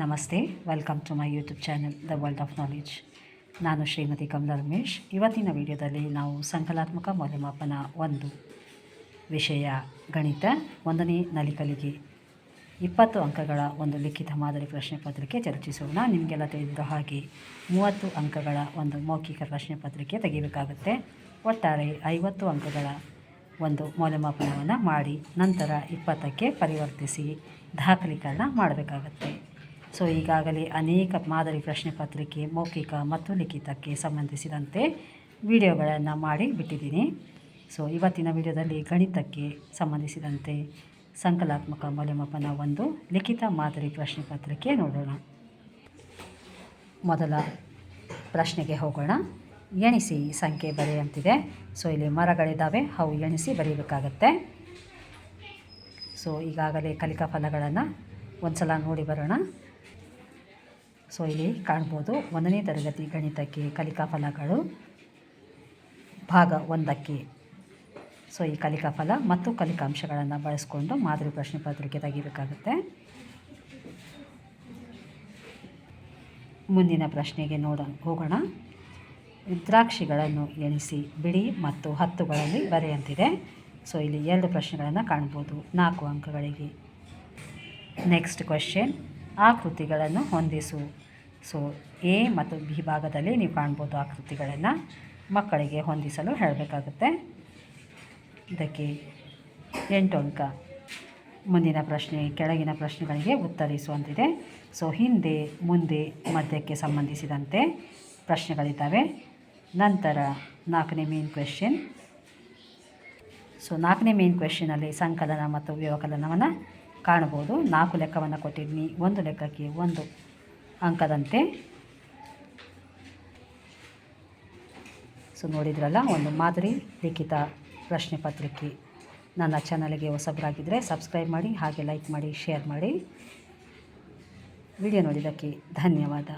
ನಮಸ್ತೆ welcome to my YouTube channel the world of knowledge ನಾನು ಶ್ರೀಮತಿ ಕಮಲಾ ರಮೇಶ್. ಇವತ್ತಿನ ವಿಡಿಯೋದಲ್ಲಿ ನಾವು ಸಂಕಲಾತ್ಮಕ ಮೌಲ್ಯಮಾಪನ ಒಂದು ವಿಷಯ, ಗಣಿತ ಒಂದನೇ ನಲಿಕಲಿಗೆ ಇಪ್ಪತ್ತು ಅಂಕಗಳ ಒಂದು ಲಿಖಿತ ಮಾದರಿ ಪ್ರಶ್ನೆ ಪತ್ರಿಕೆ ಚರ್ಚಿಸೋಣ. ನಿಮಗೆಲ್ಲ ತಿಳಿದ ಹಾಗೆ ಮೂವತ್ತು ಅಂಕಗಳ ಒಂದು ಮೌಖಿಕ ಪ್ರಶ್ನೆ ಪತ್ರಿಕೆ ತೆಗಿಬೇಕಾಗುತ್ತೆ. ಒಟ್ಟಾರೆ ಐವತ್ತು ಅಂಕಗಳ ಒಂದು ಮೌಲ್ಯಮಾಪನವನ್ನು ಮಾಡಿ ನಂತರ ಇಪ್ಪತ್ತಕ್ಕೆ ಪರಿವರ್ತಿಸಿ ದಾಖಲೀಕರಣ ಮಾಡಬೇಕಾಗತ್ತೆ. ಸೊ ಈಗಾಗಲೇ ಅನೇಕ ಮಾದರಿ ಪ್ರಶ್ನೆ ಪತ್ರಿಕೆ, ಮೌಖಿಕ ಮತ್ತು ಲಿಖಿತಕ್ಕೆ ಸಂಬಂಧಿಸಿದಂತೆ ವಿಡಿಯೋಗಳನ್ನು ಮಾಡಿ ಬಿಟ್ಟಿದ್ದೀನಿ. ಸೊ ಇವತ್ತಿನ ವಿಡಿಯೋದಲ್ಲಿ ಗಣಿತಕ್ಕೆ ಸಂಬಂಧಿಸಿದಂತೆ ಸಂಕಲಾತ್ಮಕ ಮೌಲ್ಯಮಾಪನ ಒಂದು, ಲಿಖಿತ ಮಾದರಿ ಪ್ರಶ್ನೆ ಪತ್ರಿಕೆ ನೋಡೋಣ. ಮೊದಲ ಪ್ರಶ್ನೆಗೆ ಹೋಗೋಣ. ಎಣಿಸಿ ಸಂಖ್ಯೆ ಬರೆಯಂತಿದೆ. ಸೊ ಇಲ್ಲಿ ಮರಗಳಿದ್ದಾವೆ ಅವು ಎಣಿಸಿ ಬರೀಬೇಕಾಗತ್ತೆ. ಸೊ ಈಗಾಗಲೇ ಕಲಿಕಾ ಫಲಗಳನ್ನು ಒಂದು ಸಲ ನೋಡಿ ಬರೋಣ. ಸೊ ಇಲ್ಲಿ ಕಾಣ್ಬೋದು ಒಂದನೇ ತರಗತಿ ಗಣಿತಕ್ಕೆ ಕಲಿಕಾ ಫಲಗಳು ಭಾಗ ಒಂದಕ್ಕೆ. ಸೊ ಈ ಕಲಿಕಾ ಫಲ ಮತ್ತು ಕಲಿಕಾಂಶಗಳನ್ನು ಬಳಸ್ಕೊಂಡು ಮಾದರಿ ಪ್ರಶ್ನೆ ಪತ್ರಿಕೆ ತೆಗಿಬೇಕಾಗುತ್ತೆ. ಮುಂದಿನ ಪ್ರಶ್ನೆಗೆ ನೋಡ, ಹೋಗೋಣ. ರುದ್ರಾಕ್ಷಿಗಳನ್ನು ಎಣಿಸಿ, ಬಿಡಿ ಮತ್ತು ಹತ್ತುಗಳಲ್ಲಿ ಬರೆಯಂತಿದೆ. ಸೊ ಇಲ್ಲಿ ಎರಡು ಪ್ರಶ್ನೆಗಳನ್ನು ಕಾಣ್ಬೋದು. ನಾಲ್ಕು ಅಂಕಗಳಿಗೆ. Next question. ಆಕೃತಿಗಳನ್ನು ಹೊಂದಿಸು. ಸೊ, ಎ ಮತ್ತು ಬಿ ಭಾಗದಲ್ಲಿ ನೀವು ಕಾಣ್ಬೋದು ಆಕೃತಿಗಳನ್ನು ಮಕ್ಕಳಿಗೆ ಹೊಂದಿಸಲು ಹೇಳಬೇಕಾಗುತ್ತೆ. ಇದಕ್ಕೆ ಎಂಟು ಅಂಕ. ಮುಂದಿನ ಪ್ರಶ್ನೆ, ಕೆಳಗಿನ ಪ್ರಶ್ನೆಗಳಿಗೆ ಉತ್ತರಿಸುವಂತಿದೆ. ಸೊ, ಹಿಂದೆ, ಮುಂದೆ, ಮಧ್ಯಕ್ಕೆ ಸಂಬಂಧಿಸಿದಂತೆ ಪ್ರಶ್ನೆಗಳಿದ್ದಾವೆ. ನಂತರ ನಾಲ್ಕನೇ ಮೇನ್ ಕ್ವೆಶ್ಚನ್ ಸೊ, ನಾಲ್ಕನೇ ಮೇನ್ ಕ್ವೆಶನಲ್ಲಿ ಸಂಕಲನ ಮತ್ತು ವ್ಯವಕಲನವನ್ನು ಕಾಣಬಹುದು ನಾಲ್ಕು ಲೆಕ್ಕವನ್ನು ಕೊಟ್ಟಿದ್ದೀನಿ. ಒಂದು ಲೆಕ್ಕಕ್ಕೆ ಒಂದು ಅಂಕದಂತೆ. ಸೊ ನೋಡಿದ್ರಲ್ಲ, ಒಂದು ಮಾದರಿ ಲಿಖಿತ ಪ್ರಶ್ನೆ ಪತ್ರಿಕೆ ನನ್ನ ಚಾನಲ್ಗೆ ಹೊಸಬರಾಗಿದ್ದರೆ ಸಬ್ಸ್ಕ್ರೈಬ್ ಮಾಡಿ, ಹಾಗೆ ಲೈಕ್ ಮಾಡಿ, ಶೇರ್ ಮಾಡಿ. ವಿಡಿಯೋ ನೋಡಿದ್ದಕ್ಕೆ ಧನ್ಯವಾದ.